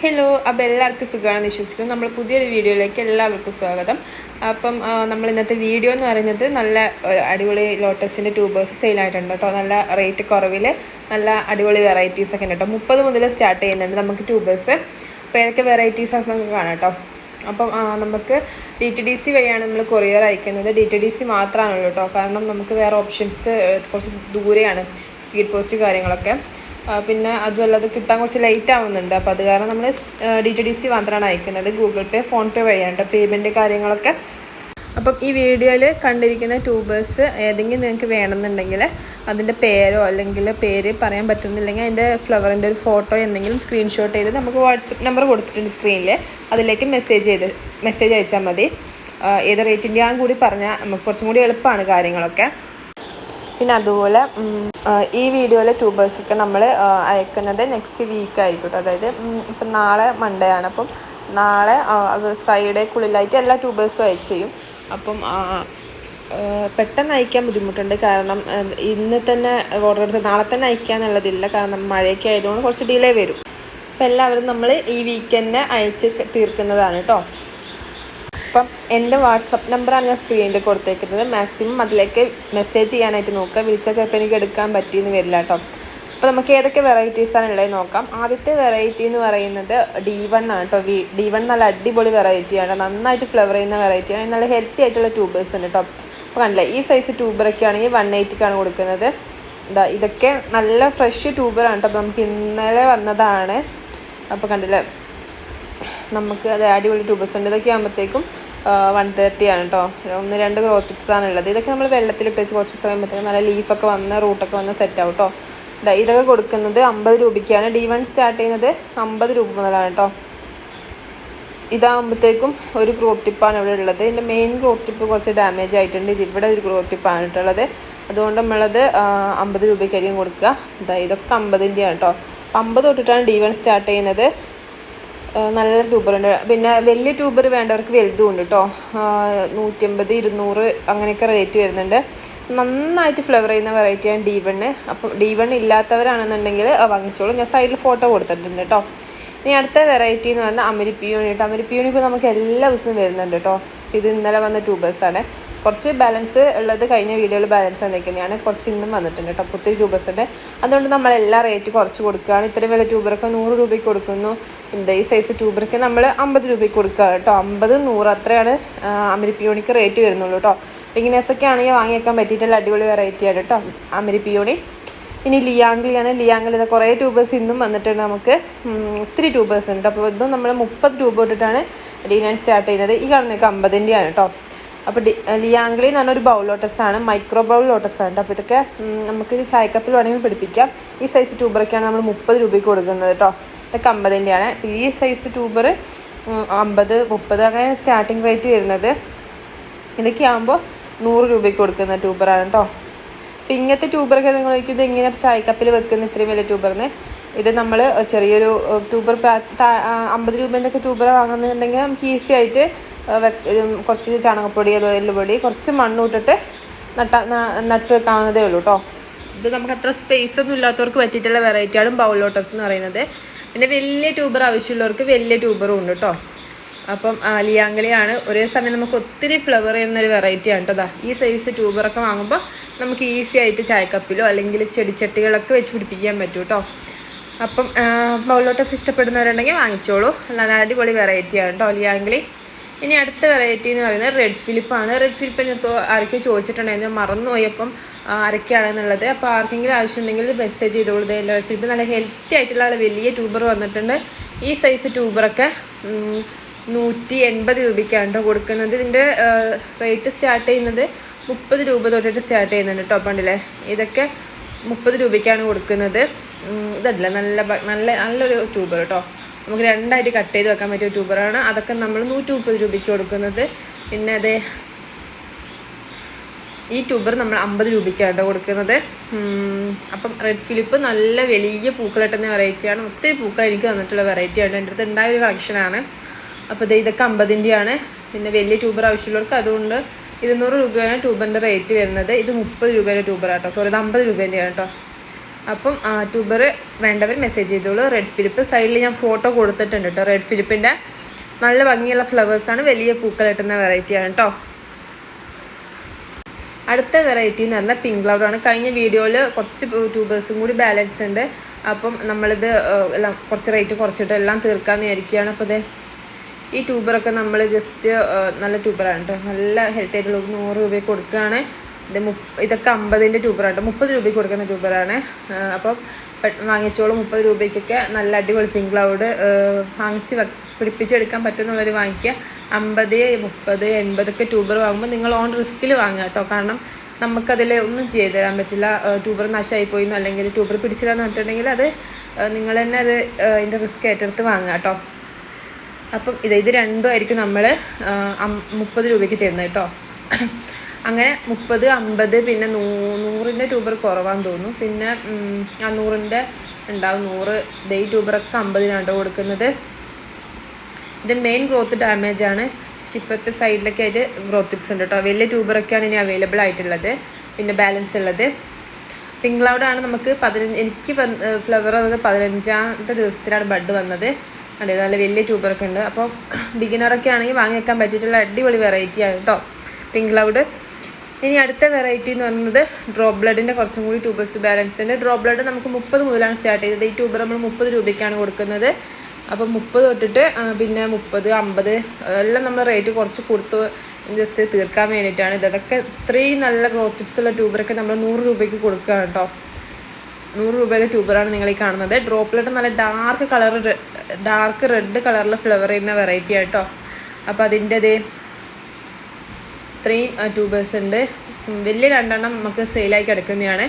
Hello അപ്പോൾ എല്ലാവർക്കും സുഖമാണെന്ന് വിശ്വസിക്കുന്നു. നമ്മൾ പുതിയൊരു വീഡിയോയിലേക്ക് എല്ലാവർക്കും സ്വാഗതം. അപ്പം നമ്മൾ ഇന്നത്തെ വീഡിയോ എന്ന് പറയുന്നത് നല്ല അടിപൊളി ലോട്ടസിന്റെ ട്യൂബേഴ്സ് സെയിലായിട്ടുണ്ട് കേട്ടോ. നല്ല റേറ്റ് കുറവിൽ നല്ല അടിപൊളി വെറൈറ്റീസ് ഒക്കെ ഉണ്ട് കേട്ടോ. മുപ്പത് മുതൽ സ്റ്റാർട്ട് ചെയ്യുന്നുണ്ട് നമുക്ക് ട്യൂബേഴ്സ് അപ്പോൾ ഏതൊക്കെ വെറൈറ്റീസ് നമുക്ക് കാണാം കേട്ടോ. അപ്പം നമുക്ക് ഡി ടി ഡി സി വഴിയാണ് നമ്മൾ കൊറിയർ അയക്കുന്നത്. ഡി ടി ഡി സി മാത്രമാണല്ലോ കേട്ടോ. കാരണം നമുക്ക് വേറെ ഓപ്ഷൻസ് കുറച്ച് ദൂരെയാണ് സ്പീഡ് പോസ്റ്റ് കാര്യങ്ങളൊക്കെ. പിന്നെ അതുമല്ല അത് കിട്ടാൻ കുറച്ച് ലേറ്റ് ആവുന്നുണ്ട്. അപ്പോൾ അത് കാരണം നമ്മൾ ഡി ടി ഡി സി മാത്രമാണ് അയക്കുന്നത്. ഗൂഗിൾ പേ ഫോൺ പേ വഴിയാണ് പേയ്മെന്റ് കാര്യങ്ങളൊക്കെ. അപ്പം ഈ വീഡിയോയിൽ കണ്ടിരിക്കുന്ന ട്യൂബേഴ്സ് ഏതെങ്കിലും നിങ്ങൾക്ക് വേണമെന്നുണ്ടെങ്കിൽ അതിന്റെ പേരോ അല്ലെങ്കിൽ പേര് പറയാൻ പറ്റുന്നില്ലെങ്കിൽ അതിന്റെ ഫ്ലവറിന്റെ ഒരു ഫോട്ടോ എന്തെങ്കിലും സ്ക്രീൻഷോട്ട് ചെയ്ത് നമുക്ക് വാട്സപ്പ് നമ്പർ കൊടുത്തിട്ടുണ്ട് സ്ക്രീനിൽ അതിലേക്ക് മെസ്സേജ് ചെയ്ത് മെസ്സേജ് അയച്ചാൽ മതി. ഏത് റേറ്റിന്റെ ആണെന്ന് കൂടി പറഞ്ഞാൽ നമുക്ക് കുറച്ചും കൂടി എളുപ്പമാണ് കാര്യങ്ങളൊക്കെ. പിന്നെ അതുപോലെ ഈ വീഡിയോയിലെ ട്യൂബേഴ്സൊക്കെ നമ്മൾ അയക്കുന്നത് നെക്സ്റ്റ് വീക്ക് ആയിരിക്കും അതായത് ഇപ്പം നാളെ മൺഡേ ആണ്. അപ്പം നാളെ അത് ഫ്രൈഡേക്കുള്ളിലായിട്ട് എല്ലാ ട്യൂബേഴ്സും അയച്ചു ചെയ്യും. അപ്പം പെട്ടെന്ന് അയക്കാൻ ബുദ്ധിമുട്ടുണ്ട്. കാരണം ഇന്ന് തന്നെ ഓർഡർ എടുത്ത് നാളെ തന്നെ അയക്കുക എന്നുള്ളതില്ല കാരണം മഴയൊക്കെ ആയതുകൊണ്ട് കുറച്ച് ഡിലേ വരും. അപ്പം എല്ലാവരും നമ്മൾ ഈ വീക്കെൻഡ് അയച്ച് തീർക്കുന്നതാണ് കേട്ടോ അപ്പം എന്റെ വാട്സപ്പ് നമ്പറാണ് ഞാൻ സ്ക്രീനിൽ കൊടുത്തേക്കുന്നത്. മാക്സിമം അതിലേക്ക് മെസ്സേജ് ചെയ്യാനായിട്ട് നോക്കുക. വിളിച്ചാൽ ചിലപ്പോൾ എനിക്ക് എടുക്കാൻ പറ്റിയെന്ന് വരില്ല കേട്ടോ അപ്പോൾ നമുക്ക് ഏതൊക്കെ വെറൈറ്റീസാണ് ഉള്ളത് നോക്കാം. ആദ്യത്തെ വെറൈറ്റി എന്ന് പറയുന്നത് ഡി വൺ ആണ് കേട്ടോ വി ഡി വൺ നല്ല അടിപൊളി വെറൈറ്റിയാണ് നന്നായിട്ട് ഫ്ലവർ ചെയ്യുന്ന വെറൈറ്റിയാണ് നല്ല ഹെൽത്തി ആയിട്ടുള്ള ട്യൂബേഴ്സ് ഉണ്ട് കേട്ടോ അപ്പോൾ കണ്ടില്ലേ ഈ സൈസ് ട്യൂബറൊക്കെ ആണെങ്കിൽ വൺ എയ്റ്റിക്കാണ് കൊടുക്കുന്നത്. ഇതാ ഇതൊക്കെ നല്ല ഫ്രഷ് ട്യൂബറാണ് കേട്ടോ അപ്പോൾ നമുക്ക് ഇന്നലെ വന്നതാണ്. അപ്പോൾ കണ്ടില്ലേ നമുക്ക് അത് അടിപൊളി ട്യൂബേഴ്സ് ഉണ്ട്. ഇതൊക്കെ ആകുമ്പോഴത്തേക്കും വൺ തേർട്ടി ആണ് കേട്ടോ ഒന്ന് രണ്ട് ഗ്രോത്ത് ടിപ്സ് ആണ് ഉള്ളത്. ഇതൊക്കെ നമ്മൾ വെള്ളത്തിലിട്ട് വെച്ച് കുറച്ച് ദിവസം കഴിയുമ്പോഴത്തേക്കും നല്ല ലീഫൊക്കെ വന്ന് റൂട്ടൊക്കെ വന്ന് സെറ്റ് ആവും കേട്ടോ ഇതൊക്കെ കൊടുക്കുന്നത് അമ്പത് രൂപയ്ക്കാണ്. ഡി വൺ സ്റ്റാർട്ട് ചെയ്യുന്നത് അമ്പത് രൂപ മുതലാണ് കേട്ടോ ഇതാകുമ്പോഴത്തേക്കും ഒരു ക്രോപ്പ് ടിപ്പാണ് ഇവിടെ ഉള്ളത്. ഇതിന്റെ മെയിൻ ക്രോപ്പ് ടിപ്പ് കുറച്ച് ഡാമേജ് ആയിട്ടുണ്ട്. ഇത് ഇവിടെ ഒരു ക്രോപ്പ് ടിപ്പാണ് കേട്ടുള്ളത് അതുകൊണ്ട് നമ്മളത് അമ്പത് രൂപയ്ക്കായിരിക്കും കൊടുക്കുക. ഇതാ ഇതൊക്കെ അമ്പതിന്റെയാണ് കേട്ടോ അപ്പം അമ്പത് തൊട്ടിട്ടാണ് ഡി വൺ സ്റ്റാർട്ട് ചെയ്യുന്നത്. നല്ല ട്യൂബറുണ്ട്. പിന്നെ വലിയ ട്യൂബർ വേണ്ടവർക്ക് വലുതും ഉണ്ട് കേട്ടോ നൂറ്റമ്പത് ഇരുന്നൂറ് അങ്ങനെയൊക്കെ റേറ്റ് വരുന്നുണ്ട്. നന്നായിട്ട് ഫ്ലവർ ചെയ്യുന്ന വെറൈറ്റിയാണ് ഡി വണ്ണ് അപ്പം ഡി വൺ ഇല്ലാത്തവരാണെന്നുണ്ടെങ്കിൽ വാങ്ങിച്ചോളൂ. ഞാൻ സൈഡിൽ ഫോട്ടോ കൊടുത്തിട്ടുണ്ട് കേട്ടോ ഇനി അടുത്ത വെറൈറ്റി എന്ന് പറഞ്ഞാൽ അമരിപ്പിയൂണി കേട്ടോ അമരിപ്പിയൂണി ഇപ്പോൾ നമുക്ക് എല്ലാ ദിവസവും വരുന്നുണ്ട് കേട്ടോ ഇത് ഇന്നലെ വന്ന ട്യൂബേഴ്സാണ് കുറച്ച് ബാലൻസ് ഉള്ളത് കഴിഞ്ഞ വീഡിയോയിൽ ബാലൻസ് തന്നേക്കുന്നതാണ് കുറച്ച് ഇന്നും വന്നിട്ടുണ്ട് കേട്ടോ ഒത്തിരി ട്യൂബേഴ്സ് അതുകൊണ്ട് നമ്മൾ എല്ലാ റേറ്റ് കുറച്ച് കൊടുക്കുകയാണ്. ഇത്രയും വില ട്യൂബറൊക്കെ നൂറ് രൂപയ്ക്ക് കൊടുക്കുന്നു. എന്താ ഈ സൈസ് ട്യൂബറൊക്കെ നമ്മൾ അമ്പത് രൂപയ്ക്ക് കൊടുക്കുക കേട്ടോ അമ്പത് നൂറ് അത്രയാണ് അമരിപ്പിയോണിക്ക് റേറ്റ് വരുന്നുള്ളൂ കേട്ടോ ബിഗിനേഴ്സൊക്കെ ആണെങ്കിൽ വാങ്ങിയേക്കാൻ പറ്റിയിട്ടുള്ള അടിപൊളി വെറൈറ്റി വെറൈറ്റിയാണ് കേട്ടോ അമരിപ്പിയോണി ഇനി ലിയാംഗ്ലിയാണ് ലിയാംഗ്ലി ഇത് കുറേ ട്യൂബേഴ്സ് ഇന്നും വന്നിട്ടുണ്ട് നമുക്ക്. ഒത്തിരി ട്യൂബേഴ്സ് ഉണ്ട് അപ്പോൾ ഇതും നമ്മൾ മുപ്പത് ട്യൂബ് തൊട്ടിട്ടാണ് ഡീനാൻ സ്റ്റാർട്ട് ചെയ്യുന്നത്. ഈ കാണുന്നതൊക്കെ അമ്പതിന്റെയാണ് കേട്ടോ അപ്പോൾ ഡി ലിയാംഗ്ലി എന്ന് പറഞ്ഞൊരു ബൗൾ ലോട്ടസ് ആണ്. മൈക്രോ ബൗൾ ലോട്ടസ് ആണ് അപ്പോൾ ഇതൊക്കെ നമുക്ക് ചായക്കപ്പിൽ വേണമെങ്കിൽ പിടിപ്പിക്കാം. ഈ സൈസ് ട്യൂബറൊക്കെയാണ് നമ്മൾ മുപ്പത് രൂപയ്ക്ക് കൊടുക്കുന്നത് കേട്ടോ ഇതൊക്കെ അമ്പതിന്റെയാണ് ഈ സൈസ് ട്യൂബർ അമ്പത് മുപ്പത് അങ്ങനെ സ്റ്റാർട്ടിങ് റേറ്റ് വരുന്നത് ഇതൊക്കെ ആകുമ്പോൾ നൂറ് രൂപയ്ക്ക് കൊടുക്കുന്ന ട്യൂബറാണ് കേട്ടോ അപ്പം ഇങ്ങനത്തെ ട്യൂബറൊക്കെ നിങ്ങൾ വയ്ക്കുന്നത് എങ്ങനെ ചായക്കപ്പിൽ വെക്കുന്ന ഇത്രയും വലിയ ട്യൂബറിന് ഇത് നമ്മൾ ചെറിയൊരു ട്യൂബർ അമ്പത് രൂപേന്റെ ഒക്കെ ട്യൂബർ വാങ്ങുന്നുണ്ടെങ്കിൽ നമുക്ക് ഈസി ആയിട്ട് കുറച്ച് ചാണകപ്പൊടി എല്ലുപൊടി കുറച്ച് മണ്ണ് ഇട്ടിട്ട് നട്ട നട്ട് വെക്കാവുന്നതേ ഉള്ളൂ കേട്ടോ ഇത് നമുക്ക് അത്ര സ്പേസ് ഒന്നും ഇല്ലാത്തവർക്ക് പറ്റിയിട്ടുള്ള വെറൈറ്റിയാണ് ബൗൾ ലോട്ടസ് എന്ന് പറയുന്നത്. പിന്നെ വലിയ ട്യൂബർ ആവശ്യമുള്ളവർക്ക് വലിയ ട്യൂബറും ഉണ്ട് കേട്ടോ അപ്പം ആ, ലിയാങ്കളിയാണ് ഒരേ സമയം നമുക്ക് ഒത്തിരി ഫ്ലവർ ചെയ്യുന്ന ഒരു വെറൈറ്റി ആണ് കേട്ടോ ഈ സൈസ് ട്യൂബറൊക്കെ വാങ്ങുമ്പോൾ നമുക്ക് ഈസി ആയിട്ട് ചായക്കപ്പിലോ അല്ലെങ്കിൽ ചെടിച്ചട്ടികളൊക്കെ വെച്ച് പിടിപ്പിക്കാൻ പറ്റും കേട്ടോ അപ്പം ബൗളോട്ടസ് ഇഷ്ടപ്പെടുന്നവരുണ്ടെങ്കിൽ വാങ്ങിച്ചോളൂ. നല്ല അടിപൊളി വെറൈറ്റിയാണ് കേട്ടോ ലിയാങ്കളി ഇനി അടുത്ത വെറൈറ്റി എന്ന് പറയുന്നത് റെഡ് ഫിലിപ്പാണ് റെഡ് ഫിലിപ്പിന്റെ അടുത്ത് ആരൊക്കെ ചോദിച്ചിട്ടുണ്ടായിരുന്നു. മറന്നുപോയപ്പം ആരൊക്കെയാണെന്നുള്ളത് അപ്പോൾ ആർക്കെങ്കിലും ആവശ്യം ഉണ്ടെങ്കിൽ മെസ്സേജ് ചെയ്തോളൂ റെഡ് ഫിലിപ്പ് നല്ല ഹെൽത്തി ആയിട്ടുള്ള വലിയ ട്യൂബർ വന്നിട്ടുണ്ട്. ഈ സൈസ് ട്യൂബറൊക്കെ നൂറ്റി എൺപത് രൂപയ്ക്കാണ് കൊടുക്കുന്നത്. ഇതിന്റെ റേറ്റ് സ്റ്റാർട്ട് ചെയ്യുന്നത് മുപ്പത് രൂപ തൊട്ടിട്ട് സ്റ്റാർട്ട് ചെയ്യുന്നുണ്ട് കേട്ടോ പണ്ടില്ലേ ഇതൊക്കെ മുപ്പത് രൂപയ്ക്കാണ് കൊടുക്കുന്നത്. ഇതല്ല നല്ല നല്ല നല്ലൊരു ട്യൂബർ കേട്ടോ നമുക്ക് രണ്ടായിട്ട് കട്ട് ചെയ്ത് വെക്കാൻ പറ്റിയ ട്യൂബറാണ് അതൊക്കെ നമ്മൾ നൂറ്റി മുപ്പത് രൂപയ്ക്ക് കൊടുക്കുന്നത്. പിന്നെ അതെ ഈ ട്യൂബർ നമ്മൾ അമ്പത് രൂപയ്ക്കാണ് കൊടുക്കുന്നത്. അപ്പം റെഡ് ഫിലിപ്പ് നല്ല വലിയ പൂക്കളിട്ടുന്ന വെറൈറ്റിയാണ് ഒത്തിരി പൂക്കൾ എനിക്ക് തന്നിട്ടുള്ള വെറൈറ്റിയാണ് എന്റെ അടുത്ത് ഉണ്ടായ ഒരു കളക്ഷനാണ് അപ്പോൾ ഇത് ഇതൊക്കെ അമ്പതിന്റെയാണ്. പിന്നെ വലിയ ട്യൂബർ ആവശ്യമുള്ളവർക്ക് അതുകൊണ്ട് ഇരുന്നൂറ് രൂപയാണ് ട്യൂബറിന്റെ റേറ്റ് വരുന്നത്. ഇത് മുപ്പത് രൂപയുടെ ട്യൂബറാണ് കേട്ടോ സോറി ഇത് അമ്പത് രൂപേന്റെയാണ് കേട്ടോ അപ്പം ട്യൂബർ വേണ്ടവർ മെസ്സേജ് ചെയ്തോളൂ. റെഡ് ഫിലിപ്പ് സൈഡിൽ ഞാൻ ഫോട്ടോ കൊടുത്തിട്ടുണ്ട് കേട്ടോ റെഡ് ഫിലിപ്പിന്റെ നല്ല ഭംഗിയുള്ള ഫ്ലവേഴ്സാണ് വലിയ പൂക്കൾ കിട്ടുന്ന വെറൈറ്റിയാണ് കേട്ടോ അടുത്ത വെറൈറ്റി എന്ന് പറഞ്ഞാൽ പിങ്ക് ക്ലൗഡാണ് കഴിഞ്ഞ വീഡിയോയിൽ കുറച്ച് ട്യൂബേഴ്സും കൂടി ബാലൻസ് ഉണ്ട്. അപ്പം നമ്മളിത് എല്ലാം കുറച്ച് റേറ്റ് കുറച്ചിട്ട് എല്ലാം തീർക്കാമെന്ന് വിചാരിക്കുകയാണ്. അപ്പോൾ ഇത് ഈ ട്യൂബറൊക്കെ നമ്മൾ ജസ്റ്റ് നല്ല ട്യൂബറാണ് കേട്ടോ നല്ല ഹെൽത്തി ആയിട്ടുള്ള നൂറ് രൂപയ്ക്ക് കൊടുക്കുകയാണ്. ഇത് മു ഇതൊക്കെ അമ്പതിന്റെ ട്യൂബറാണ് മുപ്പത് രൂപയ്ക്ക് കൊടുക്കുന്ന ട്യൂബറാണ്. അപ്പം വാങ്ങിച്ചോളൂ മുപ്പത് രൂപയ്ക്കൊക്കെ. നല്ല അടിപൊളി പിങ്ക് ക്ലൗഡ്. വാങ്ങിച്ച് പിടിപ്പിച്ചെടുക്കാൻ പറ്റുന്നുള്ളവർ വാങ്ങിക്കുക. അമ്പത് മുപ്പത് എൺപതൊക്കെ ട്യൂബർ വാങ്ങുമ്പോൾ നിങ്ങൾ ഓൺ റിസ്ക്കിൽ വാങ്ങുക കേട്ടോ. കാരണം നമുക്കതിൽ ഒന്നും ചെയ്ത് തരാൻ പറ്റില്ല. ട്യൂബർ നാശമായി പോയിന്നോ അല്ലെങ്കിൽ ട്യൂബർ പിടിച്ചില്ലാന്ന് പറഞ്ഞിട്ടുണ്ടെങ്കിൽ അത് നിങ്ങൾ തന്നെ അത് അതിന്റെ റിസ്ക് ഏറ്റെടുത്ത് വാങ്ങുക കേട്ടോ. അപ്പം ഇത് ഇത് രണ്ടും ആയിരിക്കും നമ്മൾ മുപ്പത് രൂപയ്ക്ക് തരുന്നത് കേട്ടോ. അങ്ങനെ മുപ്പത് അമ്പത് പിന്നെ നൂ നൂറിന്റെ ട്യൂബർ കുറവാന്ന് തോന്നുന്നു. പിന്നെ അഞ്ഞൂറിന്റെ ഉണ്ടാവും നൂറ് ദേ ട്യൂബറൊക്കെ അമ്പതിനാണ് കൊടുക്കുന്നത്. ഇത് മെയിൻ ഗ്രോത്ത് ഡാമേജ് ആണ്. പക്ഷെ ഇപ്പോഴത്തെ സൈഡിലൊക്കെ ആയിട്ട് ഗ്രോത്ത് ഉണ്ട് കേട്ടോ വലിയ ട്യൂബറൊക്കെയാണ് ഇനി അവൈലബിൾ ആയിട്ടുള്ളത്. പിന്നെ ബാലൻസ് ഉള്ളത്. പിങ്ക് ക്ലൗഡാണ് നമുക്ക് പതിനഞ്ച് എനിക്ക് ഫ്ലവർ വന്നത് പതിനഞ്ചാമത്തെ ദിവസത്തിലാണ് ബഡ് വന്നത്. അതെ നല്ല വലിയ ട്യൂബറൊക്കെ ഉണ്ട്. അപ്പോൾ ബിഗിനറൊക്കെ ആണെങ്കിൽ വാങ്ങി വെക്കാൻ പറ്റിയിട്ടുള്ള അടിപൊളി വെറൈറ്റി ആണ് കേട്ടോ പിങ്ക് ക്ലൗഡ് ഇനി അടുത്ത വെറൈറ്റി എന്ന് പറയുന്നത് ഡ്രോപ്പ് ബ്ലഡിന്റെ കുറച്ചും കൂടി ട്യൂബേഴ്സ് ബാലൻസ് ഉണ്ട് ഡ്രോപ്പ് ബ്ലഡ് നമുക്ക് മുപ്പത് മുതലാണ് സ്റ്റാർട്ട് ചെയ്തത്. ഈ ട്യൂബർ നമ്മൾ മുപ്പത് രൂപയ്ക്കാണ് കൊടുക്കുന്നത്. അപ്പോൾ മുപ്പത് തൊട്ടിട്ട് പിന്നെ മുപ്പത് അമ്പത് എല്ലാം നമ്മൾ റേറ്റ് കുറച്ച് കൊടുത്ത് ജസ്റ്റ് തീർക്കാൻ വേണ്ടിയിട്ടാണ് ഇത്. അതൊക്കെ ഇത്രയും നല്ല ഗ്രോത്ത് ടിപ്സ് ഉള്ള ട്യൂബറൊക്കെ നമ്മൾ നൂറ് രൂപയ്ക്ക് കൊടുക്കുക കേട്ടോ. നൂറ് രൂപയുടെ ട്യൂബറാണ് നിങ്ങൾ ഈ കാണുന്നത്. ബ്ലഡ് നല്ല ഡാർക്ക് കളർ ഡാർക്ക് റെഡ് കളറിൽ ഫ്ലവർ ചെയ്യുന്ന വെറൈറ്റി ആയിട്ടോ അപ്പോൾ അതിന്റെ ദേ ഇത്രയും ട്യൂബേഴ്സ് ഉണ്ട്. വലിയ രണ്ടെണ്ണം നമുക്ക് സെയിലായി കിടക്കുന്നതാണ്.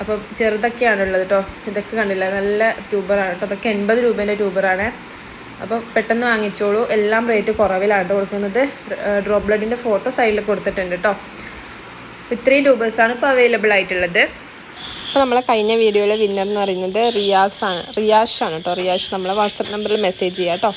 അപ്പം ചെറുതൊക്കെയാണ് ഉള്ളത് കേട്ടോ ഇതൊക്കെ കണ്ടില്ല? നല്ല ട്യൂബറാണ് കേട്ടോ അതൊക്കെ എൺപത് രൂപേന്റെ ട്യൂബറാണ് അപ്പോൾ പെട്ടെന്ന് വാങ്ങിച്ചോളൂ. എല്ലാം റേറ്റ് കുറവിലാണ് കൊടുക്കുന്നത്. ഡ്രോപ്പ് ബ്ലഡിന്റെ ഫോട്ടോ സൈഡിൽ കൊടുത്തിട്ടുണ്ട് കേട്ടോ ഇത്രയും ട്യൂബേഴ്സാണ് ഇപ്പോൾ അവൈലബിൾ ആയിട്ടുള്ളത്. അപ്പോൾ നമ്മളെ കഴിഞ്ഞ വീഡിയോയിലെ വിന്നർ എന്ന് പറയുന്നത് റിയാസ് ആണ് റിയാഷ് ആണ് കേട്ടോ റിയാഷ് നമ്മളെ വാട്സപ്പ് നമ്പറിൽ മെസ്സേജ് ചെയ്യാം കേട്ടോ